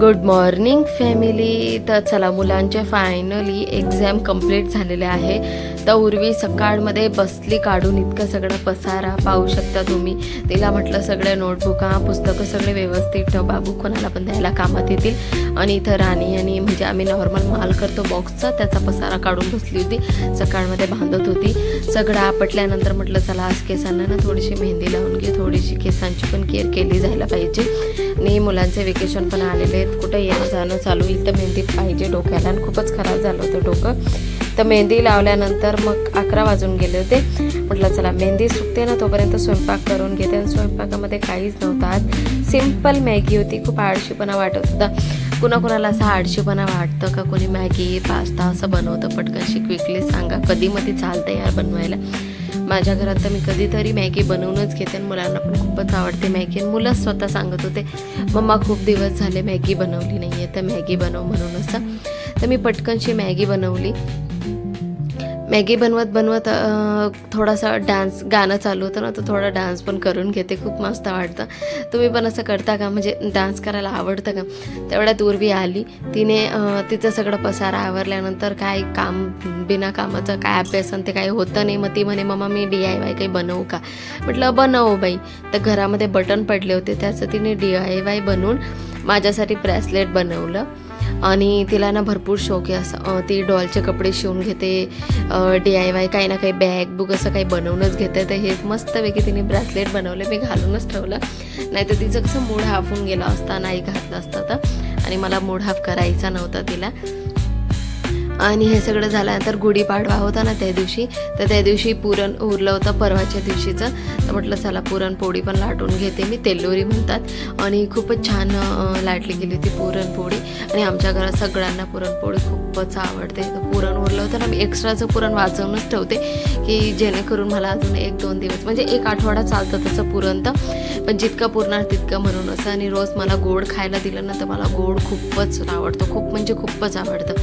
Good morning family. तर चला मुलांचे फायनली एक्झाम कंप्लीट झालेले आहे. तर उर्वी सकाळमध्ये बसली काढून इतकं सगळं पसारा पाहू शकता तुम्ही. तिला म्हटलं सगळे नोटबुका पुस्तकं सगळे व्यवस्थित ठेव बाबू कोणाला पण द्यायला कामात येतील. आणि इथं राणी आणि म्हणजे आम्ही नॉर्मल माल करतो बॉक्सचा त्याचा पसारा काढून बसली होती. सकाळमध्ये बांधत होती. सगळं आपटल्यानंतर म्हटलं चला आज केसांना ना थोडीशी मेहंदी लावून घे थोडीशी केसांची पण केअर केली जायला पाहिजे. आणि मुलांचे वेकेशन पण आलेले आहेत. कुठं येणं जाणं चालू होईल तर मेहंदी पाहिजे डोक्याला आणि खूपच खराब झालं होतं डोकं. तर मेहंदी लावल्यानंतर मग अकरा वाजून गेले होते. म्हटलं चला मेहंदी सुकते ना तोपर्यंत स्वयंपाक करून घेते. आणि स्वयंपाकामध्ये काहीच नव्हतं. आज सिंपल मॅगी होती. खूप आळशीपणा वाटत होता. कुणाकुणाला असं आळशीपणा वाटतं का? कोणी मॅगी पास्ता असं बनवतं? पटकनशी क्विकली सांगा. कधी मध्ये चालतं यार बनवायला. माझ्या घरात तर मी कधीतरी मॅगी बनवूनच घेते आणि मुलांना पण खूपच आवडते मॅगी. आणि मुलंच स्वतः सांगत होते मम्मा खूप दिवस झाले मॅगी बनवली नाही आहे तर मॅगी बनव म्हणून असं. तर मी पटकनशी मॅगी बनवली. मॅगी बनवत बनवत थोडासा डान्स गाणं चालू होतं ना तर थोडा डान्स पण करून घेते. खूप मस्त वाटतं. तुम्ही पण असं करता का? म्हणजे डान्स करायला आवडतं का? तेवढ्यात उर्वी आली. तिने तिचं सगळं पसारा आवरल्यानंतर काय काम बिना कामाचं काय अभ्यास ते काही होतं नाही. मग ती म्हणे मम्मा मी डी आय वाय काही बनवू का? म्हटलं बनव बाई. तर घरामध्ये बटन पडले होते. त्याचं तिने डी आय वाय बनवून माझ्यासाठी ब्रेसलेट बनवलं. आणि तिला ना भरपूर शौक आहे असं. ती डॉलचे कपडे शिवून घेते डी आय वाय काही ना काही बॅग बुक असं काही बनवूनच घेते. तर हे मस्तपैकी तिने ब्रेसलेट बनवले मी घालूनच ठेवलं. नाही तर तिचं कसं मूड हाफून गेला असता नाही घातलं असतं तर. आणि मला मूड हाफ करायचा नव्हता तिला. आणि हे सगळं झाल्यानंतर गुढीपाडवा होता ना त्या दिवशी तर त्या दिवशी पुरण उरलं होतं परवाच्या दिवशीचं. तर म्हटलं चला पुरणपोळी पण लाटून घेते मी. तेलोरी म्हणतात. आणि खूपच छान लाटली गेली होती पुरणपोळी. आणि आमच्या घरात सगळ्यांना पुरणपोळी खूपच आवडते. तर पुरण उरलं होतं ना मी एक्स्ट्राचं पुरण वाचवूनच ठेवते की जेणेकरून मला अजून एक दोन दिवस म्हणजे एक आठवडा चालतं तसं पुरण तर. पण जितकं पुरणार तितकं म्हणून. असं आणि रोज मला गोड खायला दिलं ना तर मला गोड खूपच आवडतं. खूप म्हणजे खूपच आवडतं.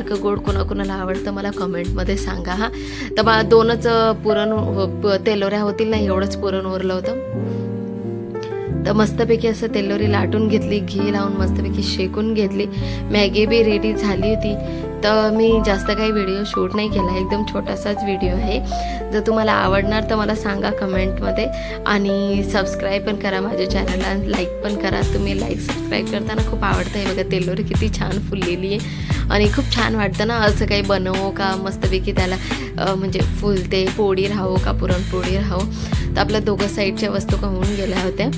सारखं गोड कोणाकोणाला आवडतं मला कमेंटमध्ये सांगा हा. तर मला दोनच पुरण तेलोऱ्या होतील ना एवढंच पुरण उरलं होतं. तर मस्तपैकी असं तेलोरी लाटून घेतली घी लावून मस्तपैकी शेकून घेतली. मॅगी बी रेडी झाली होती. तर मी जास्त काही व्हिडिओ शूट नाही केला. एकदम छोटासाच व्हिडिओ आहे. जर तुम्हाला आवडणार तर मला सांगा कमेंटमध्ये आणि सबस्क्राईब पण करा माझ्या चॅनलला लाईक पण करा. तुम्ही लाईक सबस्क्राईब करताना खूप आवडतं. आहे बघा तेलोरी किती छान फुललेली आहे. आणि खूप छान वाटतं ना असं काही बनवू का? मस्तपैकी त्याला म्हणजे फुलते. पोळी राहो का? पुरणपोळी राहो. तर आपल्या दोघं साईडच्या वस्तू का होऊन गेल्या होत्या.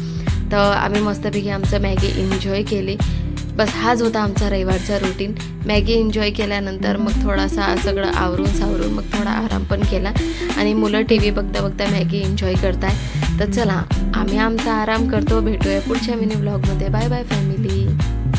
तर आम्ही मस्तपैकी आमचं मॅगी एन्जॉय केली. बस हाच होता आमचा रविवारचा रुटीन मॅगी एन्जॉय केल्यानंतर मग थोडासा सगळं आवरून सावरून मग थोडा आराम पण केला. आणि मुलं टी व्ही बघता बघता मॅगी एन्जॉय करताय. तर चला आम्ही आमचा आराम करतो. भेटूया पुढच्या मिनी ब्लॉगमध्ये बाय बाय फॅमिली